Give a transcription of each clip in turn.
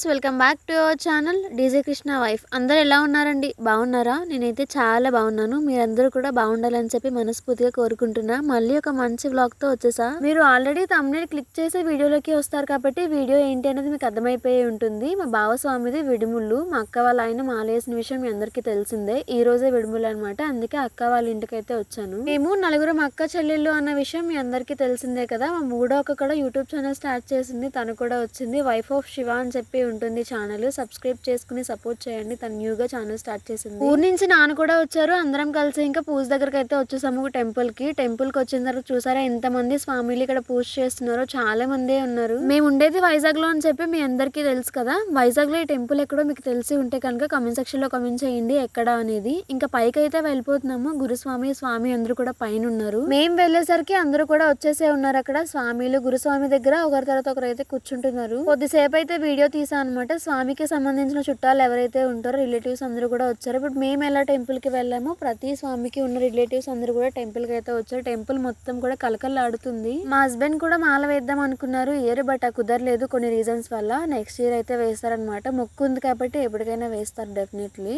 Guys welcome back to our channel DJ Krishna wife అందరు ఎలా ఉన్నారండి? బాగున్నారా? నేనైతే చాలా బాగున్నాను. మీరందరూ కూడా బాగుండాలని చెప్పి మనస్ఫూర్తిగా కోరుకుంటున్నా. మళ్ళీ ఒక మంచి వ్లాగ్తో వచ్చేసా. మీరు ఆల్రెడీ తమ్ముని క్లిక్ చేసే వీడియోలోకి వస్తారు కాబట్టి వీడియో ఏంటి అనేది మీకు అర్థమైపోయి ఉంటుంది. మా బావస్వామిది విడుముళ్ళు. మా అక్క వాళ్ళ ఆయన మాలేసిన విషయం మీ అందరికీ తెలిసిందే. ఈ రోజే విడుములు అనమాట అందుకే అక్క వాళ్ళ ఇంటికి అయితే వచ్చాను. మేము నలుగురం అక్క చెల్లెళ్ళు అన్న విషయం మీ అందరికీ తెలిసిందే కదా. మా మూడో ఒక కూడా యూట్యూబ్ ఛానల్ స్టార్ట్ చేసింది. తను కూడా వచ్చింది. వైఫ్ ఆఫ్ శివ అని చెప్పి ఉంటుంది ఛానల్. సబ్స్క్రైబ్ చేసుకుని సపోర్ట్ చేయండి. తను న్యూగా ఛానల్ స్టార్ట్ చేసింది. ఊరి నుంచి నాన్న కూడా వచ్చారు. అందరం కలిసి ఇంకా పూజ దగ్గరకు అయితే వచ్చేసాము టెంపుల్కి టెంపుల్కి వచ్చిన తర్వాత చూసారా ఎంత మంది స్వామిలు ఇక్కడ పూజ చేస్తున్నారో? చాలా మంది ఉన్నారు. మేము ఉండేది వైజాగ్లో అని చెప్పి మీ అందరికీ తెలుసు కదా. వైజాగ్లో ఈ టెంపుల్ ఎక్కడో మీకు తెలిసి ఉంటే కనుక కమెంట్ సెక్షన్లో కమెంట్ చేయండి. ఎక్కడ అనేది. ఇంకా పైకి అయితే వెళ్ళిపోతున్నాము. గురుస్వామి స్వామి అందరూ కూడా పైన ఉన్నారు. మేము వెళ్ళేసరికి అందరూ కూడా వచ్చేసే ఉన్నారు అక్కడ. స్వామిలు గురుస్వామి దగ్గర ఒకరి తర్వాత ఒకరు అయితే కూర్చుంటున్నారు. కొద్దిసేపు అయితే వీడియో తీసాను. అనమాట స్వామికి సంబంధించిన చుట్టాలు ఎవరైతే ఉంటారో రిలేటివ్స్ అందరూ కూడా వచ్చారు. ఇప్పుడు మేము ఎలా టెంపుల్కి వెళ్ళామో ప్రతి స్వామికి ఉన్న రిలేటివ్స్ అందరూ కూడా టెంపుల్కి అయితే వచ్చారు. టెంపుల్ మొత్తం కూడా కలకల్లాడుతుంది మా హస్బెండ్ కూడా మాల వేద్దాం అనుకున్నారు. ఇయర్ బట్ ఆ కుదరలేదు కొన్ని రీజన్స్ వల్ల. నెక్స్ట్ ఇయర్ అయితే వేస్తారనమాట మొక్కు ఉంది కాబట్టి ఎప్పటికైనా వేస్తారు డెఫినెట్లీ.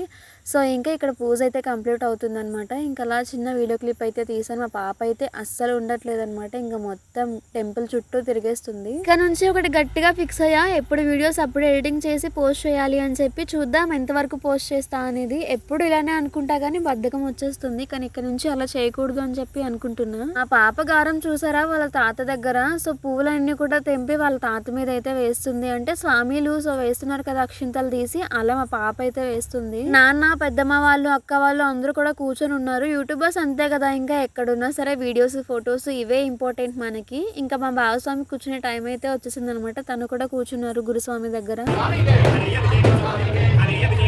సో ఇంకా ఇక్కడ పూజ అయితే కంప్లీట్ అవుతుంది అనమాట ఇంకా అలా చిన్న వీడియో క్లిప్ అయితే తీసాను. మా పాప అయితే అస్సలు ఉండట్లేదు అనమాట ఇంకా మొత్తం టెంపుల్ చుట్టూ తిరిగేస్తుంది. ఇక్కడ నుంచి ఒకటి గట్టిగా ఫిక్స్ అయ్యా. ఎప్పుడు వీడియోస్ అప్పుడే ఎడిటింగ్ చేసి పోస్ట్ చేయాలి అని చెప్పి చూద్దాం ఎంతవరకు పోస్ట్ చేస్తా అనేది. ఎప్పుడు ఇలానే అనుకుంటా కానీ బద్ధకం వచ్చేస్తుంది. కానీ ఇక్కడ నుంచి అలా చేయకూడదు అని చెప్పి అనుకుంటున్నా. ఆ పాప గారం చూసారా? వాళ్ళ తాత దగ్గర. సో పువ్వులన్నీ కూడా తెంపి వాళ్ళ తాత మీద అయితే వేస్తుంది. అంటే స్వామిలు సో వేస్తున్నారు కదా అక్షింతలు తీసి. అలా మా పాప అయితే వేస్తుంది. నాన్న పెద్దమ్మ వాళ్ళు అక్క వాళ్ళు అందరూ కూడా కూర్చొని ఉన్నారు. యూట్యూబర్స్ అంతే కదా. ఇంకా ఎక్కడున్నా సరే వీడియోస్ ఫొటోస్ ఇవే ఇంపార్టెంట్ మనకి. ఇంకా మా బావస్వామి కూర్చునే టైం అయితే వచ్చేసింది అనమాట తను కూడా కూర్చున్నారు గురుస్వామి దగ్గర. మీ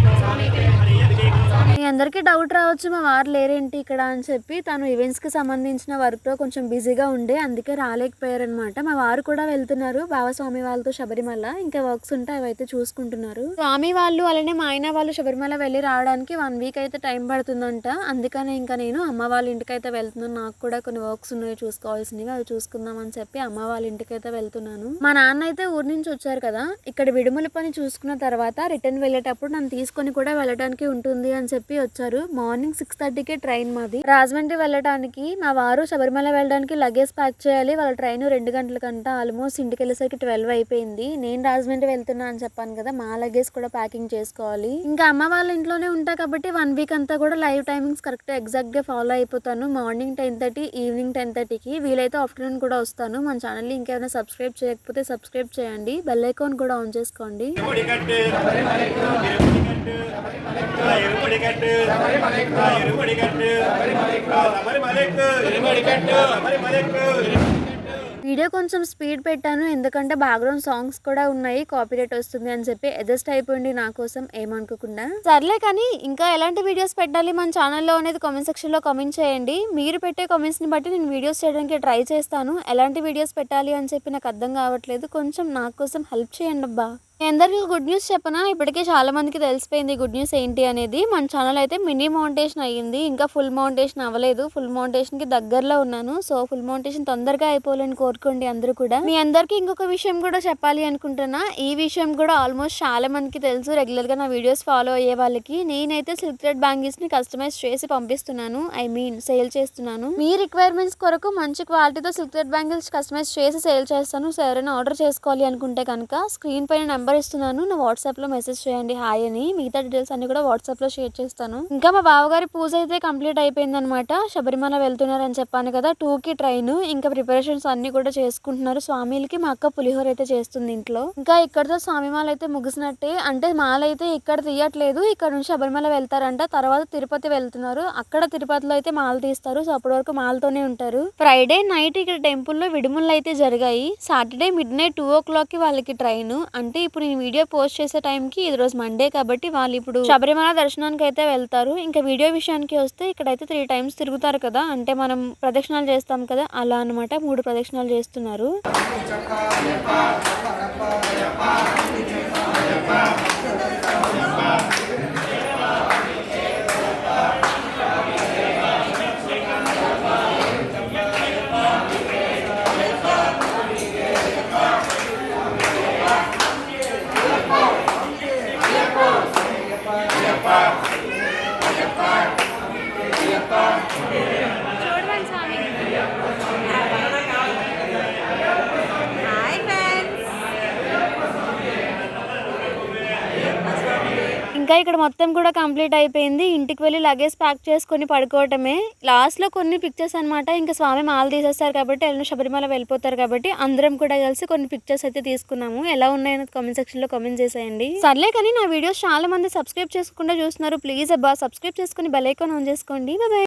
అందరికీ డౌట్ రావచ్చు మా వారు లేరేంటి ఇక్కడ అని చెప్పి. తను ఈవెంట్స్కి సంబంధించిన వర్క్తో కొంచెం బిజీగా ఉండే అందుకే రాలేకపోయారనమాట మా వారు కూడా వెళ్తున్నారు బావస్వామి వాళ్ళతో శబరిమల. ఇంకా వర్క్స్ ఉంటే అవి అయితే చూసుకుంటున్నారు. స్వామి వాళ్ళు అలానే మా ఆయన వాళ్ళు శబరిమల వెళ్ళి రావడానికి వన్ వీక్ అయితే టైం పడుతుందంట. అందుకనే ఇంకా నేను అమ్మ వాళ్ళ ఇంటికి అయితే వెళ్తున్నాను. నాకు కూడా కొన్ని వర్క్స్ ఉన్నాయి చూసుకోవాల్సినవి అవి చూసుకుందాం అని చెప్పి అమ్మ వాళ్ళ ఇంటికి అయితే వెళ్తున్నాను. మా నాన్న అయితే ఊరి నుంచి వచ్చారు కదా. ఇక్కడ విడుమల పని చూసుకున్న తర్వాత రిటర్న్ వెళ్ళేటప్పుడు నన్ను తీసుకొని కూడా వెళ్ళడానికి ఉంటుంది అని చెప్పి వచ్చారు. మార్నింగ్ సిక్స్ థర్టీకే ట్రైన్ మాది. రాజమండ్రి వెళ్ళడానికి మా వారు శబరిమల వెళ్ళడానికి లగేజ్ ప్యాక్ చేయాలి. వాళ్ళ ట్రైన్ రెండు గంటలకంట ఆల్మోస్ట్ ఇంటికి వెళ్ళేసరికి ట్వెల్వ్ అయిపోయింది. నేను రాజమండ్రి వెళ్తున్నా అని చెప్పాను కదా మా లగేజ్ కూడా ప్యాకింగ్ చేసుకోవాలి. ఇంకా అమ్మ వాళ్ళ ఇంట్లోనే ఉంటా కాబట్టి వన్ వీక్ అంతా కూడా లైవ్ టైమింగ్స్ కరెక్ట్ ఎగ్జాక్ట్గా ఫాలో అయిపోతాను. Morning ten thirty evening ten థర్టీకి వీలైతే ఆఫ్టర్నూన్ కూడా వస్తాను. మన ఛానల్ ఇంకేమైనా సబ్స్క్రైబ్ చేయకపోతే సబ్స్క్రైబ్ చేయండి. బెల్ ఐకాన్ కూడా ఆన్ చేసుకోండి. వీడియో కొంచెం స్పీడ్ పెట్టాను ఎందుకంటే బ్యాక్గ్రౌండ్ సాంగ్స్ కూడా ఉన్నాయి కాపీరేట్ వస్తుంది అని చెప్పి అడ్జస్ట్ అయిపోయింది నా కోసం ఏమనుకోకుండా. సర్లే కానీ ఇంకా ఎలాంటి వీడియోస్ పెట్టాలి మన ఛానల్లో అనేది కామెంట్ సెక్షన్లో కామెంట్ చేయండి. మీరు పెట్టే కామెంట్స్ని బట్టి నేను వీడియోస్ చేయడానికి ట్రై చేస్తాను. ఎలాంటి వీడియోస్ పెట్టాలి అని చెప్పి నాకు అర్థం కావట్లేదు. కొంచెం నా కోసం హెల్ప్ చేయండి అబ్బా. అందరికీ గుడ్ న్యూస్ చెప్పనా? ఇప్పటికే చాలా మందికి తెలిసిపోయింది గుడ్ న్యూస్ ఏంటి అనేది. మన ఛానల్ అయితే మినీ మౌంటేషన్ అయ్యింది. ఇంకా ఫుల్ మౌంటేషన్ అవ్వలేదు. ఫుల్ మౌంటేషన్కి దగ్గరలో ఉన్నాను. సో ఫుల్ మౌంటేషన్ తొందరగా అయిపోవాలని కోరుకోండి అందరూ కూడా. మీ అందరికీ ఇంకొక విషయం కూడా చెప్పాలి అనుకుంటున్నా. ఈ విషయం కూడా ఆల్మోస్ట్ చాలా మందికి తెలుసు. రెగ్యులర్గా నా వీడియోస్ ఫాలో అయ్యే వాళ్ళకి. నేనైతే సిల్క్ థ్రెడ్ బ్యాంగిల్స్ని కస్టమైజ్ చేసి పంపిస్తున్నాను. ఐ మీన్ సేల్ చేస్తున్నాను. మీ రిక్వైర్మెంట్స్ కొరకు మంచి క్వాలిటీతో సిల్క్ థ్రెడ్ బ్యాంగిల్స్ కస్టమైజ్ చేసి సేల్ చేస్తాను. సో ఎవరైనా ఆర్డర్ చేసుకోవాలి అనుకుంటే కనుక స్క్రీన్ పైన నెంబర్ ఇస్తున్నాను నా వాట్సాప్లో మెసేజ్ చేయండి. హాయ్ అని. మిగతా డీటెయిల్స్ అన్ని కూడా వాట్సాప్లో షేర్ చేస్తాను. ఇంకా మా బావగారి పూజ అయితే కంప్లీట్ అయిపోయింది అనమాట శబరిమల వెళ్తున్నారని చెప్పాను కదా టూ కి ట్రైన్. ఇంకా ప్రిపరేషన్స్ అన్ని కూడా చేసుకుంటున్నారు. స్వామిలకి మా అక్క పులిహోర అయితే చేస్తుంది ఇంట్లో. ఇంకా ఇక్కడతో స్వామి మాల అయితే ముగిసినట్టే. అంటే మాల అయితే ఇక్కడ తీయట్లేదు. ఇక్కడ నుంచి శబరిమల వెళ్తారంట. తర్వాత తిరుపతి వెళ్తున్నారు. అక్కడ తిరుపతిలో అయితే మాల తీస్తారు. సో అప్పటి వరకు మాలతోనే ఉంటారు. ఫ్రైడే నైట్ ఇక్కడ టెంపుల్లో విడుములు అయితే జరిగాయి. సాటర్డే మిడ్ నైట్ టూ ఓ క్లాక్కి వాళ్ళకి ట్రైన్. అంటే ఇప్పుడు నేను వీడియో పోస్ట్ చేసే టైంకి ఇది రోజు మండే కాబట్టి వాళ్ళు ఇప్పుడు శబరిమల దర్శనానికి అయితే వెళ్తారు. ఇంకా వీడియో విషయానికి వస్తే ఇక్కడైతే త్రీ టైమ్స్ తిరుగుతారు కదా. అంటే మనం ప్రదక్షిణాలు చేస్తాం కదా అలా అన్నమాట మూడు ప్రదక్షిణాలు చేస్తున్నారు. చూడమని స్వామి. ఇంకా ఇక్కడ మొత్తం కూడా కంప్లీట్ అయిపోయింది. ఇంటికి వెళ్ళి లగేజ్ ప్యాక్ చేసుకొని పడుకోవటమే. లాస్ట్లో కొన్ని పిక్చర్స్ అన్నమాట. ఇంకా స్వామి మాల తీసేస్తారు కాబట్టి వెళ్ళిన శబరిమల వెళ్ళిపోతారు కాబట్టి అందరం కూడా కలిసి కొన్ని పిక్చర్స్ అయితే తీసుకున్నాము. ఎలా ఉన్నాయని కామెంట్ సెక్షన్లో కామెంట్ చేసేయండి. సర్లే కానీ నా వీడియోస్ చాలా మంది సబ్స్క్రైబ్ చేసుకుంటూ చూస్తున్నారు. ప్లీజ్ అబ్బా సబ్స్క్రైబ్ చేసుకుని బెల్ ఐకాన్ ఆన్ చేసుకోండి. బాయ్